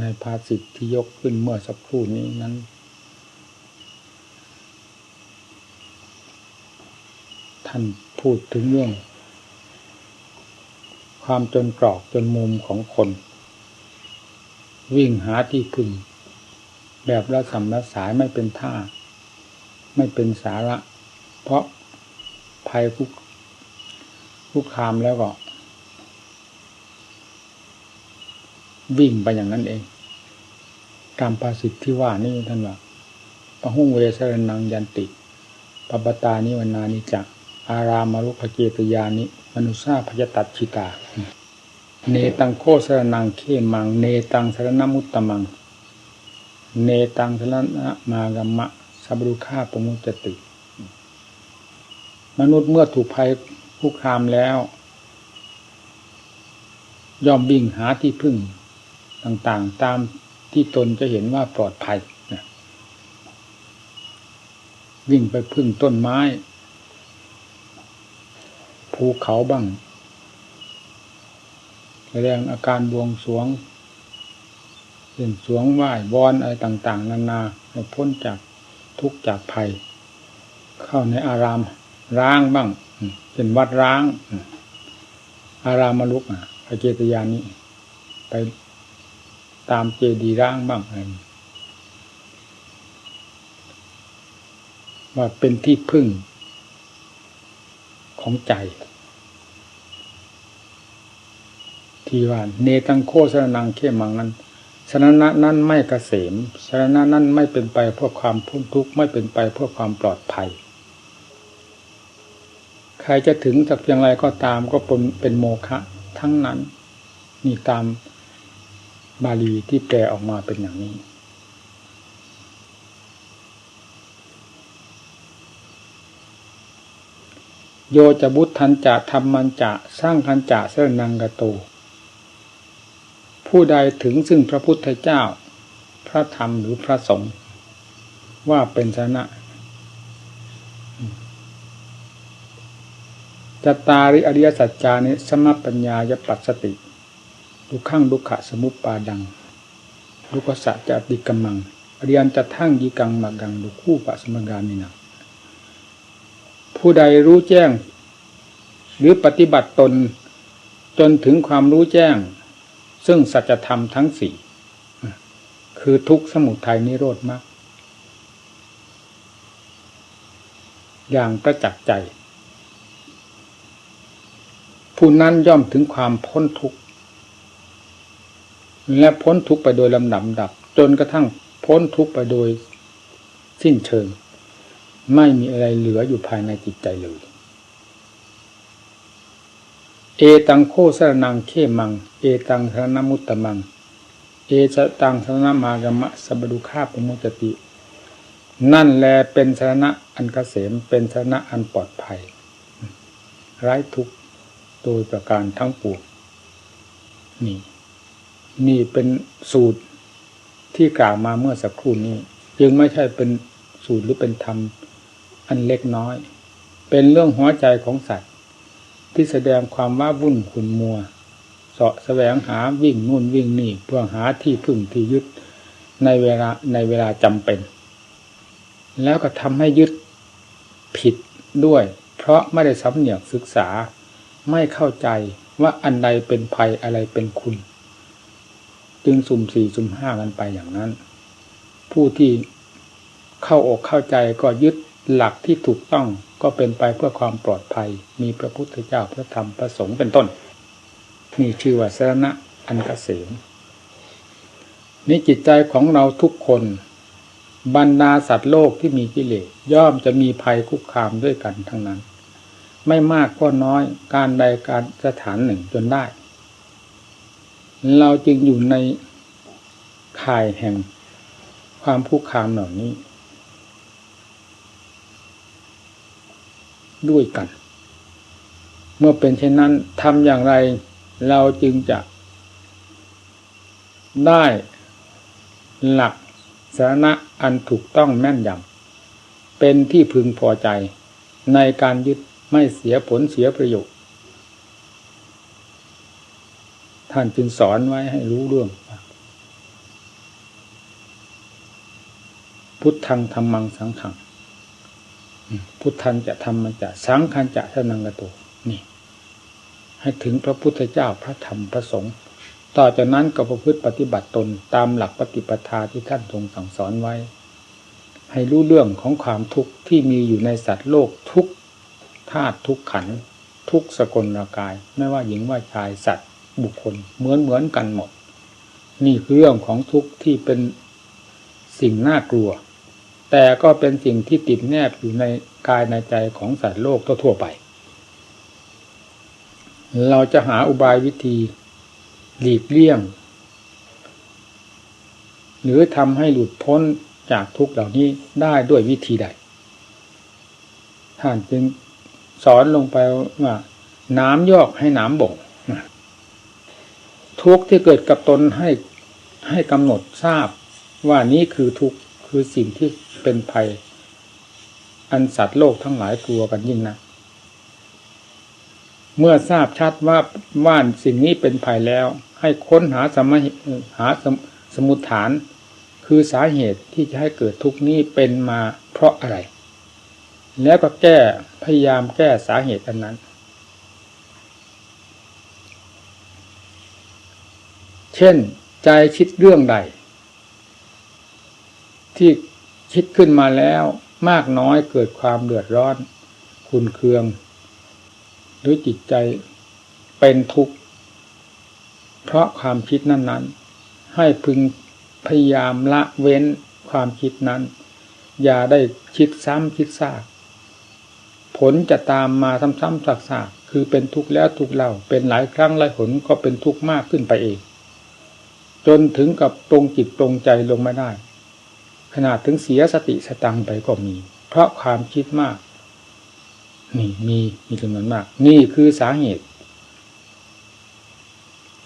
ในภาษิตที่ยกขึ้นเมื่อสักครู่นี้นั้น ท่านพูดถึงเรื่อง ความจนกรอกจนมุมของคน วิ่งหาที่พึ่ง แบบละสำละสายไม่เป็นท่า ไม่เป็นสาระ เพราะภัยคุกคุกคามแล้วก็ วิ่งไปอย่างนั้นเอง ตามภาษิตที่ว่านี่ท่านว่าปะหุ่งเวสรนังยันติปปตานิวนานิจักอารามารุขเกตยานิมนุษาพยตัดชิตา เนตังโคสรนังเขมัง เนตังสรณมุตตมัง เนตังสรณมากรรมะสับรุฆาปมุจติ มนุษย์เมื่อถูกภัยคุกคามแล้ว ย่อมวิ่งหาที่พึ่ง ต่างๆ ตามที่ตนจะเห็นว่าปลอดภัยนะวิ่งไปพึ่งต้นไม้ ภูเขาบ้าง แสดงอาการบวงสรวงเล่นสวงไหว้วอนอะไรต่าง ๆ นานาให้พ้นจากทุกข์จากภัย เข้าในอารามร้างบ้างเป็นวัดร้าง อารามมลุกอะเจตยานี้ไป ตามเจดีร้างบ้างอะไรว่าเป็นที่พึ่งของใจ ที่ว่าเนตังโคสรนังเข้มังนั้นสรณะนั้นไม่เกษมสรณะนั้นไม่เป็นไปเพื่อความพ้นทุกข์ไม่เป็นไปเพื่อความปลอดภัย ใครจะถึงจากเพียงไรก็ตามก็เป็นเป็นโมฆะทั้งนั้นนี่ตาม บาลีที่แปลออกมาเป็นอย่างนี้ โยจะบุตทันจะทำมันจะสร้างคันจะเสนังกโต ผู้ใดถึงซึ่งพระพุทธเจ้า พระธรรมหรือพระสงฆ์ว่าเป็นชนะจตาริอริยสัจจานิสมปัญญายปัสสติ ดุขังดุขะสมุปปาดังดุขสัจจะติกมังอริยันจะทั้งยิกังมากังดุคู่ปะสมกามินังผู้ใดรู้แจ้ง หรือปฏิบัติตน จนถึงความรู้แจ้ง ซึ่งสัจธรรมทั้งสี่คือทุกสมุทัยนิโรธมากอย่างประจักษ์ใจ ผู้นั้นย่อมถึงความพ้นทุกข์ และพ้นทุกข์ไปโดยลำดับดับ จนกระทั่งพ้นทุกข์ไปโดยสิ้นเชิง ไม่มีอะไรเหลืออยู่ภายในจิตใจเลย เอตังโคสรนังเขมัง เอตังสรณมุตตมัง เอสตังสรณมากรมะสบดุคาปมุจติ นั่นแลเป็นสรณะอันกเกษมเป็นสรณะอันปลอดภัย ไร้ทุกข์โดยประการทั้งปวงนี่ นี่เป็นสูตรที่กล่าวมาเมื่อสักครู่นี้ จึงไม่ใช่เป็นสูตรหรือเป็นธรรม อันเล็กน้อย เป็นเรื่องหัวใจของสัตว์ ที่แสดงความว่าวุ่นขุนมัวเสาะแสวงหาวิ่งนู่นวิ่งนี่เพื่อหาที่พึ่งที่ยึดในเวลาในเวลาจำเป็น แล้วก็ทำให้ยึดผิดด้วย เพราะไม่ได้สำเนียกศึกษาไม่เข้าใจว่าอันใดเป็นภัยอะไรเป็นคุณ จึงสุ่มสี่สุ่มห้ากันไปอย่างนั้น ผู้ที่เข้าอกเข้าใจก็ยึดหลักที่ถูกต้องก็เป็นไปเพื่อความปลอดภัย มีพระพุทธเจ้าพระธรรมพระสงฆ์เป็นต้นนี่ชื่อว่าสรณะอันกเกษมนี่จิตใจของเราทุกคน บรรดาสัตว์โลกที่มีกิเลสย่อมจะมีภัยคุกคามด้วยกันทั้งนั้น ไม่มากก็น้อยการใดการสถานหนึ่งจนได้ เราจึงอยู่ในข่ายแห่งความผู้คามเหล่านี้ ด้วยกัน เมื่อเป็นเช่นนั้นทำอย่างไรเราจึงจะได้หลักสาระอันถูกต้องแม่นยำเป็นที่พึงพอใจในการยึดไม่เสียผลเสียประโยชน์ ท่านจึงสอนไว้ให้รู้เรื่อง พุทธังธรรมังสังขัง พุทธันจะธรรมันจะสังขันจะสนังกโตนี่ ให้ถึงพระพุทธเจ้าพระธรรมพระสงฆ์ต่อจากนั้นก็ประพฤติปฏิบัติตนตามหลักปฏิปทาที่ท่านทรงสั่งสอนไว้ ให้รู้เรื่องของความทุกข์ที่มีอยู่ในสัตว์โลกทุกธาตุทุกขัน ทุกสกลกาย ไม่ว่าหญิงว่าชายสัตว์ บุคคลเหมือนเหมือนกันหมด นี่คือเรื่องของทุกข์ที่เป็นสิ่งน่ากลัว แต่ก็เป็นสิ่งที่ติดแนบอยู่ในกายในใจของสัตว์โลกทั่วไป เราจะหาอุบายวิธี หลีกเลี่ยง หรือทำให้หลุดพ้นจากทุกข์เหล่านี้ได้ด้วยวิธีใด ท่านจึงสอนลงไปว่าน้ำยอกให้น้ำบ่ง ทุกข์ที่เกิดกับตนให้ให้กำหนดทราบว่านี้คือทุกข์คือสิ่งที่เป็นภัย อันสัตว์โลกทั้งหลายกลัวกันยิ่งนะเมื่อทราบชัดว่าว่านสิ่งนี้เป็นภัยแล้ว ให้ค้นหาสมหาสมสมุฏฐาน คือสาเหตุที่จะให้เกิดทุกข์นี้เป็นมาเพราะอะไร แล้วก็แก้พยายามแก้สาเหตุอันนั้น เช่นใจคิดเรื่องใด ที่คิดขึ้นมาแล้วมากน้อยเกิดความเดือดร้อน คุณเคือง หรือจิตใจเป็นทุกข์ เพราะความคิดนั้น ๆ ให้พึงพยายามละเว้นความคิดนั้น อย่าได้คิดซ้ำคิดซาก ผลจะตามมาซ้ำๆซากๆคือเป็นทุกข์แล้วทุกข์เล่าเป็นหลายครั้งหลายหนก็เป็นทุกข์มากขึ้นไปเอง จนถึงกับตรงจิตตรงใจลงไม่ได้ ขนาดถึงเสียสติสตังไปก็มี เพราะความคิดมาก นี่มีมีจำนวนมาก นี่คือสาเหตุ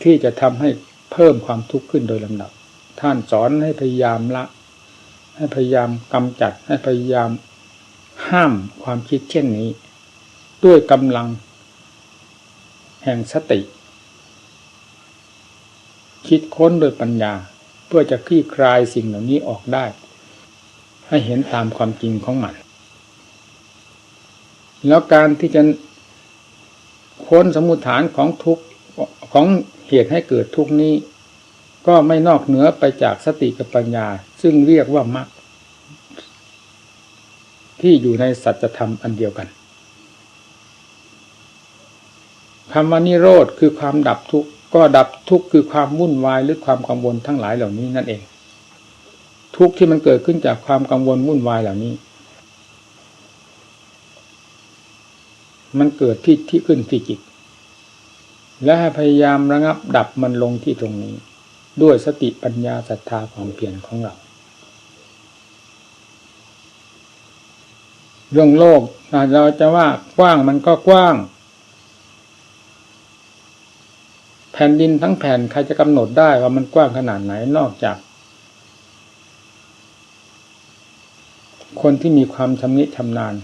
ที่จะทำให้เพิ่มความทุกข์ขึ้นโดยลำดับ ท่านสอนให้พยายามละ ให้พยายามกำจัด ให้พยายามห้ามความคิดเช่นนี้ ด้วยกำลัง แห่งสติ คิดค้นโดยปัญญา เพื่อจะคลี่คลายสิ่งเหล่านี้ออกได้ ให้เห็นตามความจริงของมัน แล้วการที่จะค้นสมุฏฐานของทุกของเหตุให้เกิดทุกนี้ ก็ไม่นอกเหนือไปจากสติกับปัญญา ซึ่งเรียกว่ามรรคที่อยู่ในสัจธรรมอันเดียวกันคำว่านิโรธคือความดับทุกข์ ก็ดับทุกข์คือความวุ่นวายหรือความกังวลทั้งหลายเหล่านี้นั่นเอง ทุกข์ที่มันเกิดขึ้นจากความกังวลวุ่นวายเหล่านี้ มันเกิดที่ที่ขึ้นที่จิต และให้พยายามระงับดับมันลงที่ตรงนี้ ด้วยสติปัญญาศรัทธาความเพียรของเรา เรื่องโลกเราจะว่ากว้างมันก็กว้าง แผ่นดินทั้งแผ่นใครจะกำหนดได้ว่ามันกว้างขนาดไหนนอกจาก คนที่มีความชำนิชำนาญ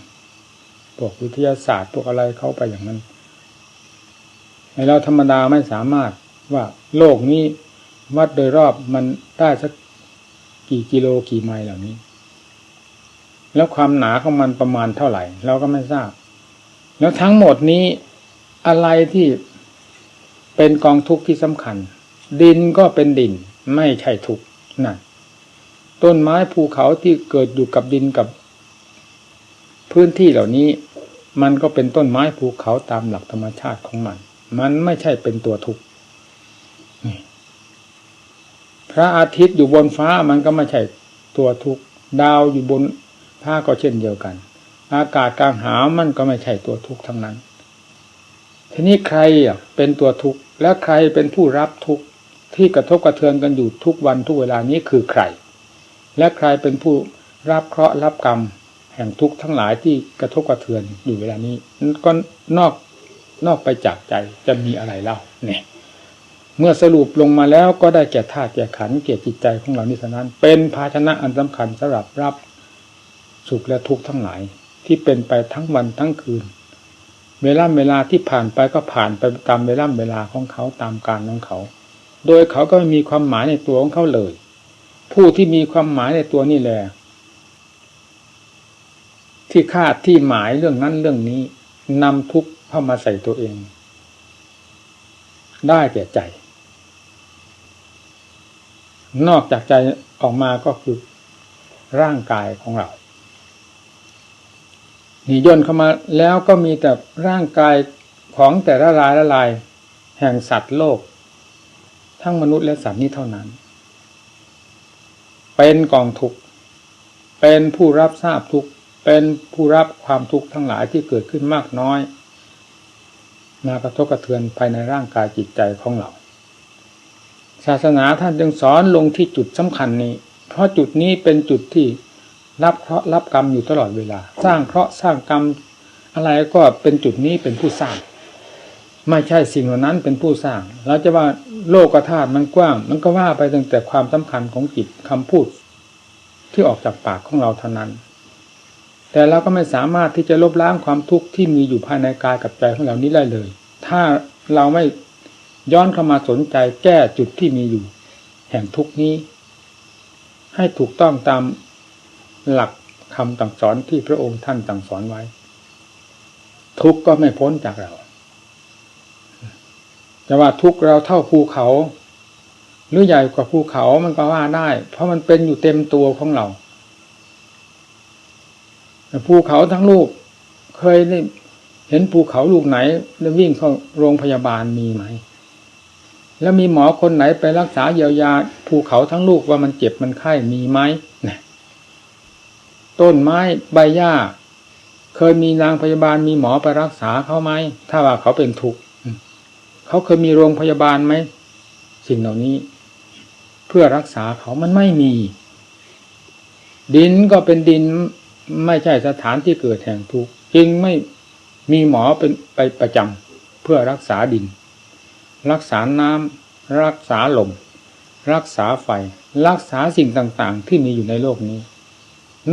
พวกวิทยาศาสตร์พวกอะไรเข้าไปอย่างนั้นในเราธรรมดาไม่สามารถว่าโลกนี้วัดโดยรอบมันได้สักกี่กิโลกี่ไมล์เหล่านี้ แล้วความหนาของมันประมาณเท่าไหร่ เราก็ไม่ทราบ แล้วทั้งหมดนี้อะไรที่ เป็นกองทุกข์ที่สำคัญ ดินก็เป็นดินไม่ใช่ทุกข์นั่นต้นไม้ภูเขาที่เกิดอยู่กับดินกับ พื้นที่เหล่านี้ มันก็เป็นต้นไม้ภูเขาตามหลักธรรมชาติของมัน มันไม่ใช่เป็นตัวทุกข์พระอาทิตย์อยู่บนฟ้ามันก็ไม่ใช่ตัวทุกข์ดาวอยู่บนผ้าก็เช่นเดียวกัน อากาศกลางหาวมันก็ไม่ใช่ตัวทุกข์ทั้งนั้น ทีนี้ใครอะเป็นตัวทุกข์และใครเป็นผู้รับทุกข์ที่กระทบกระเทือนกันอยู่ทุกวันทุกเวลานี้คือใคร และใครเป็นผู้รับเคราะห์รับกรรม แห่งทุกข์ทั้งหลายที่กระทบกระเทือนอยู่เวลานี้ก็นอกนอกไปจากใจจะมีอะไรเล่าเนี่ยเมื่อสรุปลงมาแล้วก็ได้แก่ธาตุแก่ขันธ์แก่จิตใจของเรานี่เท่านั้น เป็นภาชนะอันสำคัญสำหรับรับสุขและทุกข์ทั้งหลาย ที่เป็นไปทั้งวันทั้งคืน เวลาเวลาที่ผ่านไปก็ผ่านไปตามเวลาเวลาของเขาตามการของเขา โดยเขาก็ไม่มีความหมายในตัวของเขาเลย ผู้ที่มีความหมายในตัวนี่แหละที่คาดที่หมายเรื่องนั้นเรื่องนี้นำทุกข์เข้ามาใส่ตัวเอง ได้แก่ใจ นอกจากใจออกมาก็คือร่างกายของเรา นี่ย่นเข้ามาแล้วก็มีแต่ร่างกายของแต่ละรายละลาย แห่งสัตว์โลก ทั้งมนุษย์และสัตว์นี้เท่านั้น เป็นกองทุกข์เป็นผู้รับทราบทุกข์เป็นผู้รับความทุกข์ทั้งหลายที่เกิดขึ้นมากน้อย มากระทบกระเทือนภายในร่างกายจิตใจของเรา ศาสนาท่านจึงสอนลงที่จุดสำคัญนี้ เพราะจุดนี้เป็นจุดที่ รับเคราะห์รับกรรมอยู่ตลอดเวลา สร้างเคราะห์สร้างกรรมอะไรก็เป็นจุดนี้เป็นผู้สร้าง ไม่ใช่สิ่งเหล่านั้นเป็นผู้สร้างเราจะว่าโลกธาตุมันกว้าง มันก็ว่าไปตั้งแต่ความสำคัญของจิตคำพูด ที่ออกจากปากของเราเท่านั้น แต่เราก็ไม่สามารถที่จะลบล้างความทุกข์ที่มีอยู่ภายในกายกับใจของเรานี้ได้เลย ถ้าเราไม่ย้อนเข้ามาสนใจแก้จุดที่มีอยู่ แห่งทุกนี้ ให้ถูกต้องตาม หลักคำต่างสอนที่พระองค์ท่านต่างสอนไว้ ทุกก็ไม่พ้นจากเราจะว่าทุกเราเท่าภูเขา หรือใหญ่กว่าภูเขามันก็ว่าได้ เพราะมันเป็นอยู่เต็มตัวของเราภูเขาทั้งลูก เคยได้เห็นภูเขาลูกไหน แล้ววิ่งเข้าโรงพยาบาลมีไหม แล้วมีหมอคนไหนไปรักษาเยียวยาภูเขาทั้งลูกว่ามันเจ็บมันไข้มีไหมเนี่ย ต้นไม้ใบหญ้า เคยมีนางพยาบาลมีหมอไปรักษาเขาไหม ถ้าว่าเขาเป็นทุกข์เขาเคยมีโรงพยาบาลไหม สิ่งเหล่านี้ เพื่อรักษาเขามันไม่มี ดินก็เป็นดินไม่ใช่สถานที่เกิดแห่งทุกข์จึงไม่มีหมอเป็นไปประจำเพื่อรักษาดิน รักษาน้ำรักษาลม รักษาไฟ รักษาสิ่งต่างๆ ที่มีอยู่ในโลกนี้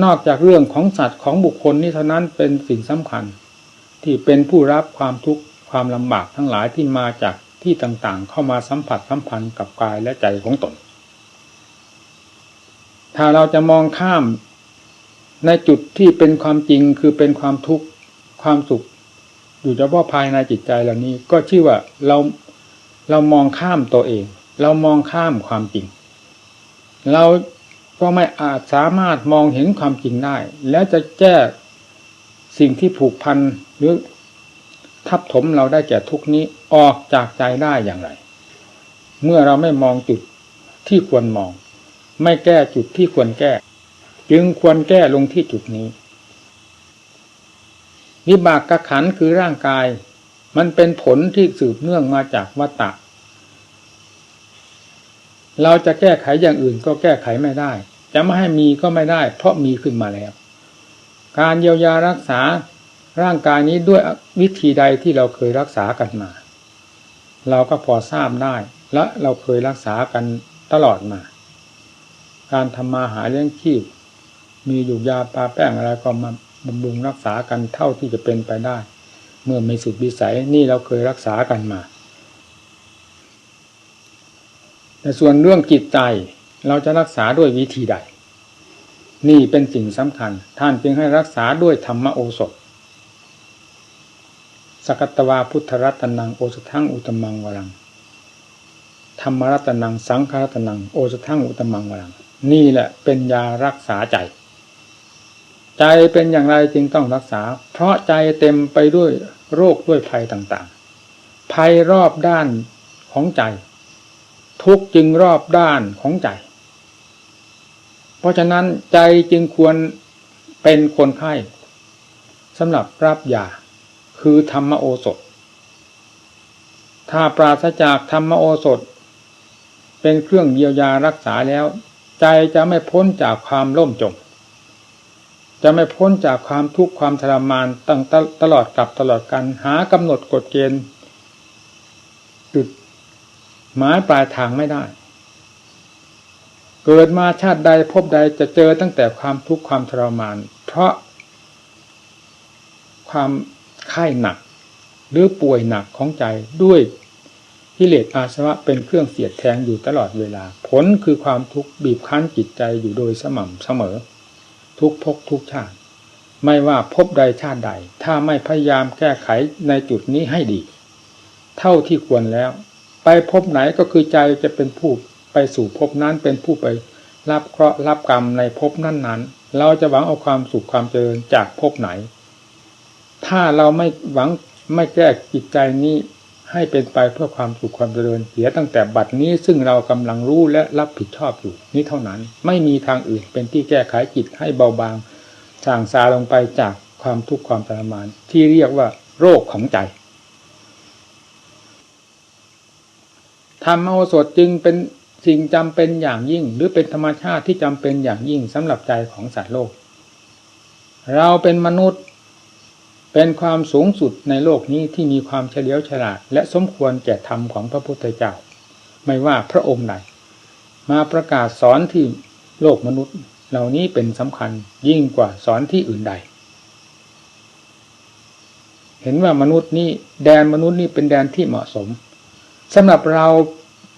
นอกจากเรื่องของสัตว์ของบุคคลนี้เท่านั้นเป็นสิ่งสำคัญ ที่เป็นผู้รับความทุกข์ความลำบากทั้งหลายที่มาจากที่ต่างๆ เข้ามาสัมผัสสัมพันธ์กับกายและใจของตน ถ้าเราจะมองข้ามในจุดที่เป็นความจริงคือเป็นความทุกข์ความสุข อยู่เฉพาะภายในจิตใจเหล่านี้ก็ชื่อว่าเราเรามองข้ามตัวเอง เรามองข้ามความจริง เรา ก็ไม่อาจสามารถมองเห็นความจริงได้ แล้วจะแก้สิ่งที่ผูกพันหรือทับถมเราได้แก่ทุกนี้ออกจากใจได้อย่างไร เมื่อเราไม่มองจุดที่ควรมอง ไม่แก้จุดที่ควรแก้ จึงควรแก้ลงที่จุดนี้วิบากกขันคือร่างกาย มันเป็นผลที่สืบเนื่องมาจากวัตตะ เราจะแก้ไขอย่างอื่นก็แก้ไขไม่ได้ จะไม่ให้มีก็ไม่ได้ เพราะมีขึ้นมาแล้ว การเยียวยารักษาร่างกายนี้ด้วยวิธีใดที่เราเคยรักษากันมา เราก็พอทราบได้ และเราเคยรักษากันตลอดมา การทำมาหาเลี้ยงชีพ มีอยู่ยาปลาแป้งอะไรก็มาบำรุงรักษากันเท่าที่จะเป็นไปได้ เมื่อไม่สุดวิสัยนี่เราเคยรักษากันมา แต่ส่วนเรื่องจิตใจเราจะรักษาด้วยวิธีใด นี่เป็นสิ่งสำคัญ ท่านจึงให้รักษาด้วยธรรมโอสถ สกัตวาพุทธรัตนังโอสทังอุตมังวรัง ธรรมรัตนังสังฆรัตนังโอสทังอุตมังวรัง นี่แหละเป็นยารักษาใจ ใจเป็นอย่างไรจึงต้องรักษา เพราะใจเต็มไปด้วยโรคด้วยภัยต่างๆ ภัยรอบด้านของใจ ทุกจึงรอบด้านของใจ เพราะฉะนั้นใจจึงควรเป็นคนไข้สำหรับรับยาคือธรรมโอสถ ถ้าปราศจากธรรมโอสถ เป็นเครื่องเยียวยารักษาแล้ว ใจจะไม่พ้นจากความล่มจม จะไม่พ้นจากความทุกข์ความทรมานตั้งตลอดกับตลอดกันหากำหนดกฎเกณฑ์จุด หมายปลายทางไม่ได้ เกิดมาชาติใดพบใดจะเจอตั้งแต่ความทุกข์ความทรมาน เพราะ ความไข้หนัก หรือป่วยหนักของใจด้วยกิเลสอาสวะเป็นเครื่องเสียดแทงอยู่ตลอดเวลา ผลคือความทุกข์บีบคั้นจิตใจอยู่โดยสม่ำเสมอ ทุกภพทุกชาติ ไม่ว่าพบใดชาติใด ถ้าไม่พยายามแก้ไขในจุดนี้ให้ดี เท่าที่ควรแล้ว ไปพบไหนก็คือใจจะเป็นผู้ไปสู่พบนั้นเป็นผู้ไปรับเคราะห์รับกรรมในพบนั้นๆ เราจะหวังเอาความสุขความเจริญจากพบไหน ถ้าเราไม่หวังไม่แก้จิตใจนี้ให้เป็นไปเพื่อความสุขความเจริญเสียตั้งแต่บัดนี้ซึ่งเรากำลังรู้และรับผิดชอบอยู่นี้เท่านั้น ไม่มีทางอื่นเป็นที่แก้ไขจิตให้เบาบางจางซาลงไปจากความทุกข์ความทรมาน ที่เรียกว่าโรคของใจ ธรรมโอสถจึงเป็นสิ่งจำเป็นอย่างยิ่ง หรือเป็นธรรมชาติที่จำเป็นอย่างยิ่งสำหรับใจของสัตว์โลก เราเป็นมนุษย์เป็นความสูงสุดในโลกนี้ที่มีความเฉลียวฉลาด และสมควรแก่ธรรมของพระพุทธเจ้า ไม่ว่าพระองค์ใดมาประกาศสอนที่โลกมนุษย์ เหล่านี้เป็นสำคัญยิ่งกว่าสอนที่อื่นใด เห็นว่ามนุษย์นี่แดนมนุษย์นี่เป็นแดนที่เหมาะสม สำหรับเรา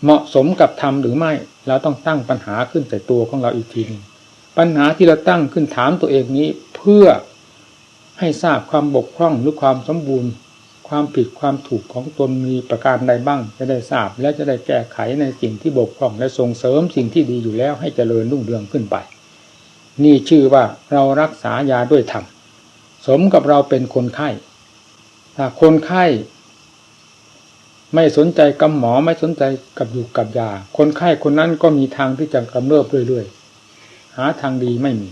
เหมาะสมกับธรรมหรือไม่ เราต้องตั้งปัญหาขึ้นใส่ตัวของเราอีกทีหนึ่งปัญหาที่เราตั้งขึ้นถามตัวเองนี้เพื่อให้ทราบความบกพร่องหรือความสมบูรณ์ ความผิดความถูกของตนมีประการใดบ้าง จะได้ทราบและจะได้แก้ไขในสิ่งที่บกพร่องและส่งเสริมสิ่งที่ดีอยู่แล้วให้เจริญรุ่งเรืองขึ้นไป นี่ชื่อว่าเรารักษายาด้วยธรรมสมกับเราเป็นคนไข้ถ้าคนไข้ ไม่สนใจกับหมอไม่สนใจกับอยู่กับยา คนไข้คนนั้นก็มีทางที่จะกำเริบเรื่อยๆ หาทางดีไม่มี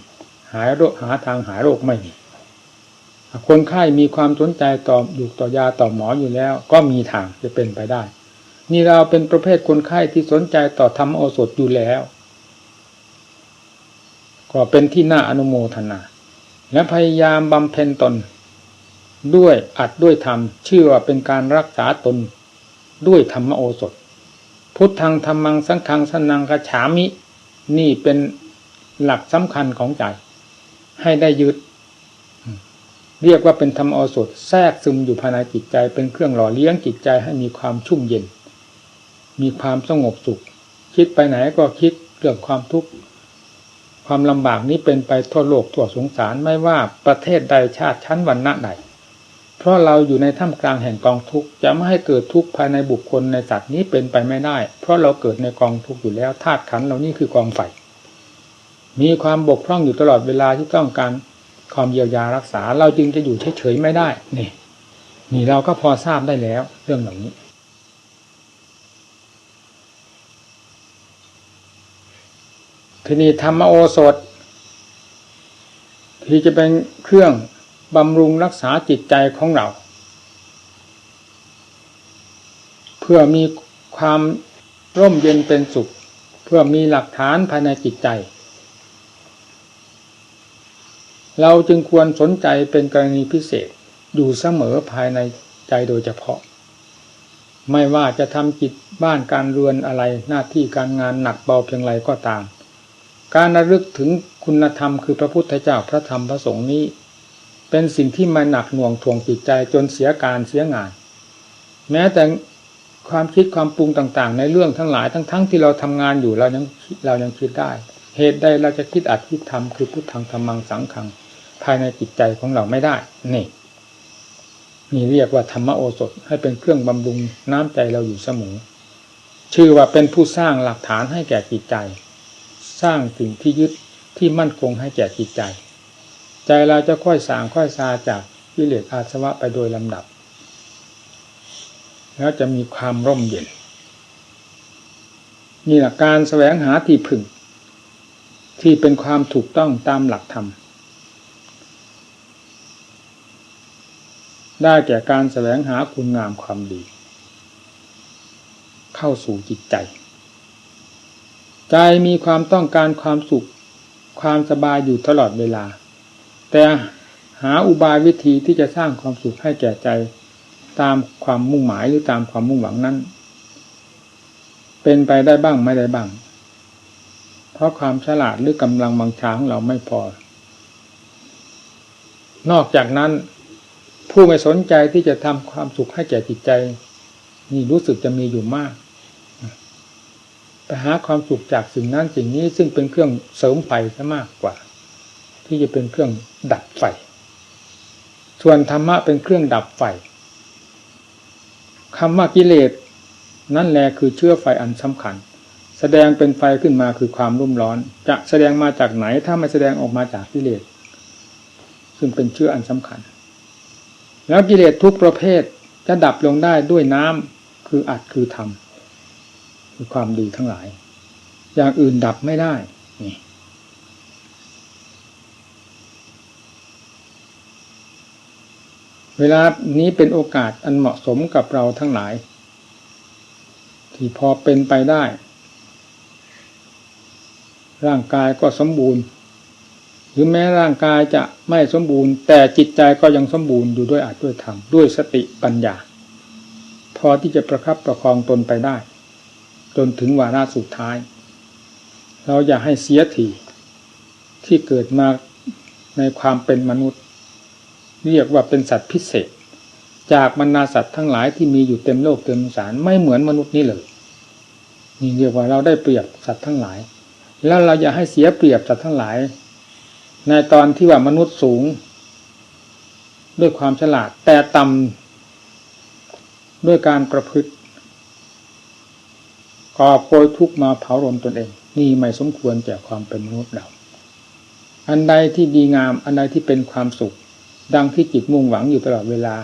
หายโรคหาทางหายโรคไม่มี คนไข้มีความสนใจต่ออยู่ต่อยาต่อหมออยู่แล้ว ก็มีทางจะเป็นไปได้ นี่เราเป็นประเภทคนไข้ที่สนใจต่อธรรมโอสถอยู่แล้ว ก็เป็นที่น่าอนุโมทนา และพยายามบำเพ็ญตนด้วยอัดด้วยธรรมเชื่อว่าเป็นการรักษาตน ด้วยธรรมโอสถ พุทธังธรรมังสังฆังสนังกระฉามิ นี่เป็นหลักสำคัญของใจ ให้ได้ยึด เรียกว่าเป็นธรรมโอสดแทรกซึมอยู่ภายในจิตใจ เป็นเครื่องหล่อเลี้ยงจิตใจให้มีความชุ่มเย็น มีความสงบสุข คิดไปไหนก็คิดเรื่องความทุกข์ความลำบากนี้เป็นไปทั่วโลกทั่วสงสารไม่ว่าประเทศใดชาติชั้นวรรณะใด เพราะเราอยู่ในท่ามกลางแห่งกองทุกข์จะไม่ให้เกิดทุกข์ภายในบุคคลในสัตว์นี้เป็นไปไม่ได้ เพราะเราเกิดในกองทุกข์อยู่แล้วธาตุขันเหล่านี้คือกองไฟมีความบกพร่องอยู่ตลอดเวลาที่ต้องการความเยียวยารักษา เราจึงจะอยู่เฉยๆไม่ได้นี่นี่เราก็พอทราบได้แล้ว เรื่องเหล่านี้ทีนี้ธรรมโอสถ ที่จะเป็นเครื่อง บำรุงรักษาจิตใจของเรา เพื่อมีความร่มเย็นเป็นสุข เพื่อมีหลักฐานภายในจิตใจ เราจึงควรสนใจเป็นกรณีพิเศษอยู่เสมอภายในใจโดยเฉพาะ ไม่ว่าจะทำกิจบ้านการเรือนอะไรหน้าที่การงานหนักเบาเพียงไรก็ตาม การระลึกถึงคุณธรรมคือพระพุทธเจ้าพระธรรมพระสงฆ์นี้ เป็นสิ่งที่มาหนักหน่วงทวงจิตใจจนเสียการเสียงาน แม้แต่ความคิดความปรุงต่างๆ ในเรื่องทั้งหลายทั้งๆทที่เราทำงานอยู่เรายังเรายังคิดได้ เหตุใดเราจะคิดอัดคิดทำคือพุทธังธรรมังสังขัง ภายในจิตใจของเราไม่ได้นี่นี่เรียกว่าธรรมโอสถให้เป็นเครื่องบำรุงน้ำใจเราอยู่เสมอชื่อว่าเป็นผู้สร้างหลักฐานให้แก่จิตใจ สร้างสิ่งที่ยึดที่มั่นคงให้แก่จิตใจ ใจเราจะค่อยสางค่อยซาจากวิเลศอาสวะไปโดยลำดับ แล้วจะมีความร่มเย็นนี่แหละการแสวงหาที่พึ่ง ที่เป็นความถูกต้องตามหลักธรรม ได้แก่การแสวงหาคุณงามความดี เข้าสู่จิตใจ ใจมีความต้องการความสุข ความสบายอยู่ตลอดเวลา แต่หาอุบายวิธีที่จะสร้างความสุขให้แก่ใจ ตามความมุ่งหมายหรือตามความมุ่งหวังนั้น เป็นไปได้บ้างไม่ได้บ้าง เพราะความฉลาดหรือกำลังบังชาของเราไม่พอ นอกจากนั้น ผู้ไม่สนใจที่จะทำความสุขให้แก่จิตใจ นี่รู้สึกจะมีอยู่มากไปหาความสุขจากสิ่งนั้นสิ่งนี้ซึ่งเป็นเครื่องเสริมไฟซะมากกว่า ที่จะเป็นเครื่องดับไฟ ส่วนธรรมะเป็นเครื่องดับไฟคำว่ากิเลสนั่นแหละคือเชื้อไฟอันสำคัญ แสดงเป็นไฟขึ้นมาคือความรุ่มร้อน จะแสดงมาจากไหนถ้าไม่แสดงออกมาจากกิเลสซึ่งเป็นเชื้ออันสำคัญ แล้วกิเลสทุกประเภทจะดับลงได้ด้วยน้ำคืออัดคือทำคือความดีทั้งหลาย อย่างอื่นดับไม่ได้นี่ เวลานี้เป็นโอกาสอันเหมาะสมกับเราทั้งหลาย ที่พอเป็นไปได้ ร่างกายก็สมบูรณ์ หรือแม้ร่างกายจะไม่สมบูรณ์ แต่จิตใจก็ยังสมบูรณ์อยู่ด้วยอาจด้วยธรรมด้วยสติปัญญา พอที่จะประคับประคองตนไปได้ จนถึงวาระสุดท้าย เราอย่าให้เสียทีที่เกิดมาในความเป็นมนุษย์ เรียกว่าเป็นสัตว์พิเศษ จากบรรดาสัตว์ทั้งหลายที่มีอยู่เต็มโลกเต็มสารไม่เหมือนมนุษย์นี้เลยนี่เรียกว่าเราได้เปรียบสัตว์ทั้งหลาย แล้วเราอย่าให้เสียเปรียบสัตว์ทั้งหลาย ในตอนที่ว่ามนุษย์สูง ด้วยความฉลาดแต่ต่ำด้วยการประพฤติก่อโพยทุกมาเผารนตนเอง นี่ไม่สมควรแก่ความเป็นมนุษย์เราอันใดที่ดีงามอันใดที่เป็นความสุข ดังที่จิตมุ่งหวังอยู่ตลอดเวลา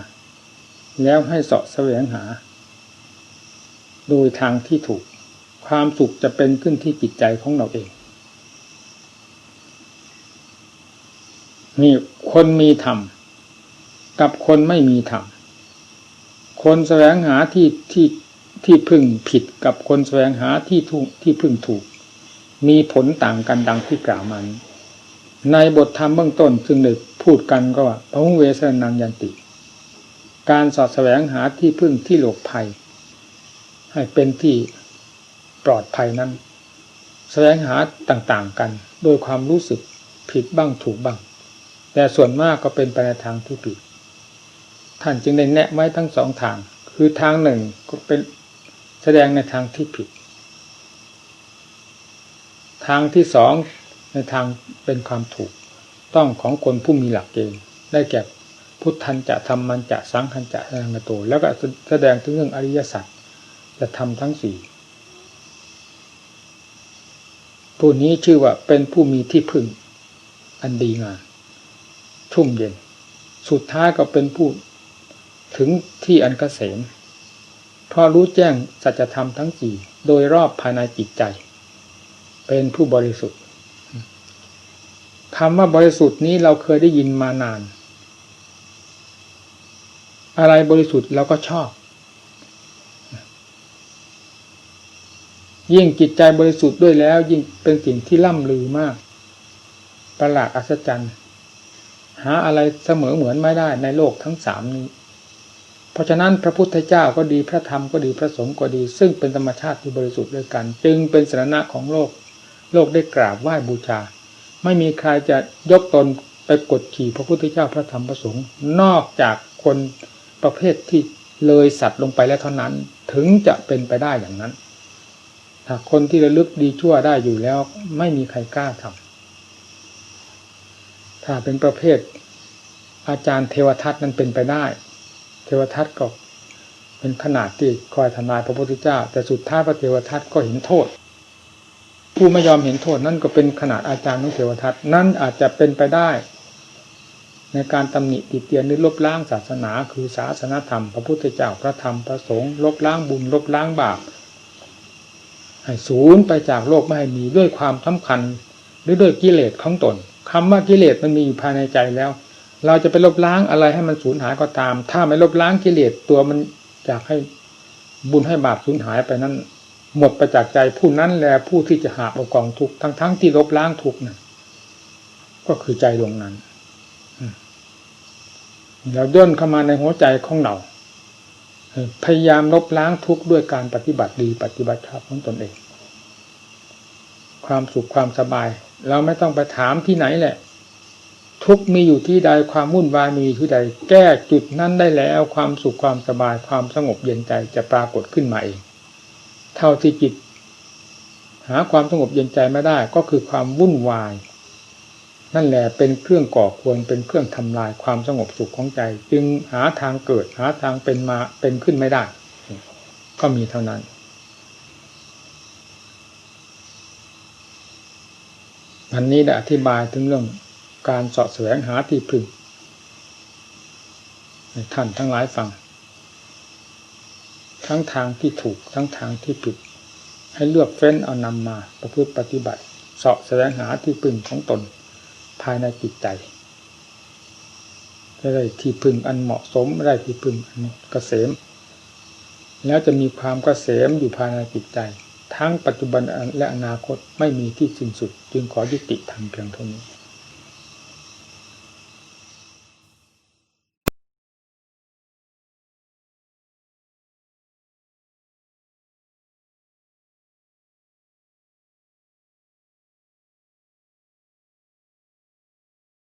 แล้วให้เสาะแสวงหา โดยทางที่ถูก ความสุขจะเป็นขึ้นที่จิตใจของเราเอง นี่คนมีธรรม กับคนไม่มีธรรม คนแสวงหาที่ที่ที่พึ่งผิดกับคนแสวงหาที่ถูกที่พึ่งถูก มีผลต่างกันดังที่กล่าวมานี้ ในบทธรรมเบื้องต้นซึ่งได้พูดกันก็ว่าพระหุเวสนังยันติ การสอดแสวงหาที่พึ่งที่หลบภัย ให้เป็นที่ปลอดภัยนั้น แสวงหาต่างๆกัน โดยความรู้สึกผิดบ้างถูกบ้าง แต่ส่วนมากก็เป็นไปในทางที่ผิด ท่านจึงได้แนะไว้ทั้งสองทาง คือทางหนึ่งก็เป็นแสดงในทางที่ผิด ทางที่สอง ในทางเป็นความถูก ต้องของคนผู้มีหลักเกณฑ์ได้แก่พุทธันจะทำมันจะสังคันจะแสดงโตแล้วก็แสดงถึงเรื่องอริยสัจจะทำทั้งสี่ผู้นี้ชื่อว่าเป็นผู้มีที่พึ่ง อันดีงามชุ่มเย็น สุดท้ายก็เป็นผู้ถึงที่อันกเกษมเพราะรู้แจ้งสัจธรรมทั้งสี่โดยรอบภายในจิตใจ เป็นผู้บริสุทธิ์ คำว่าบริสุทธิ์นี้เราเคยได้ยินมานาน อะไรบริสุทธิ์เราก็ชอบ ยิ่งจิตใจบริสุทธิ์ด้วยแล้ว ยิ่งเป็นสิ่งที่ล่ำลือมาก ประหลาดอัศจรรย์ หาอะไรเสมอเหมือนไม่ได้ในโลกทั้งสามนี้ เพราะฉะนั้นพระพุทธเจ้าก็ดีพระธรรมก็ดีพระสงฆ์ก็ดี ซึ่งเป็นธรรมชาติที่บริสุทธิ์ด้วยกัน จึงเป็นสาระของโลก โลกได้กราบไหว้บูชา ไม่มีใครจะยกตนไปกดขี่พระพุทธเจ้าพระธรรมพระสงฆ์นอกจากคนประเภทที่เลยสัตว์ลงไปแล้วเท่านั้น ถึงจะเป็นไปได้อย่างนั้นถ้าคนที่ระลึกดีชั่วได้อยู่แล้ว ไม่มีใครกล้าทำถ้าเป็นประเภท อาจารย์เทวทัตนั้นเป็นไปได้ เทวทัตก็เป็นขนาดที่คอยทำลายพระพุทธเจ้า แต่สุดท้ายพระเทวทัตก็เห็นโทษ ผู้ไม่ยอมเห็นโทษนั่นก็เป็นขนาดอาจารย์ของเทวทัตนั่นอาจจะเป็นไปได้ ในการตำหนิติเตียนหรือลบล้างศาสนา คือศาสนาธรรม พระพุทธเจ้าพระธรรมพระสงฆ์ลบล้างบุญลบล้างบาปให้สูญไปจากโลกไม่ให้มีด้วยความสำคัญ หรือด้วยกิเลสของตนคำว่ากิเลสมันมีอยู่ภายในใจแล้ว เราจะไปลบล้างอะไรให้มันสูญหายก็ตาม ถ้าไม่ลบล้างกิเลสตัวมันอยากให้บุญให้บาปสูญหายไปนั้น หมดประจากใจผู้นั้นแลผู้ที่จะหาเอากองทุกทั้งทั้งที่ลบล้างทุกนั่นก็คือใจดวงนั้นเราย่นเข้ามาในหัวใจของเราพยายามลบล้างทุกข์ด้วยการปฏิบัติดีปฏิบัติชอบของตนเอง ความสุขความสบาย เราไม่ต้องไปถามที่ไหนแหละ ทุกมีอยู่ที่ใดความวุ่นวายมีที่ใด แก้จุดนั้นได้แล้ว ความสุขความสบายความสงบเย็นใจจะปรากฏขึ้นมาเอง เท่าที่จิต หาความสงบเย็นใจไม่ได้ก็คือความวุ่นวาย นั่นแหละเป็นเครื่องก่อควรเป็นเครื่องทำลายความสงบสุขของใจ จึงหาทางเกิดหาทางเป็นมาเป็นขึ้นไม่ได้ ก็มีเท่านั้นวันนี้ได้อธิบายถึงเรื่องการเสาะแสวงหาที่พึ่งท่านทั้งหลายฟัง ทั้งทางที่ถูกทั้งทางที่ผิด ให้เลือกเฟ้นเอานำมาประพฤติปฏิบัติเสาะแสวงหาที่พึ่งของตนภายในจิตใจจะได้ที่พึ่งอันเหมาะสมได้ที่พึ่งอันเกษม แล้วจะมีความเกษมอยู่ภายในจิตใจ ทั้งปัจจุบันและอนาคตไม่มีที่สิ้นสุด จึงขอยุติธรรมเพียงเท่านี้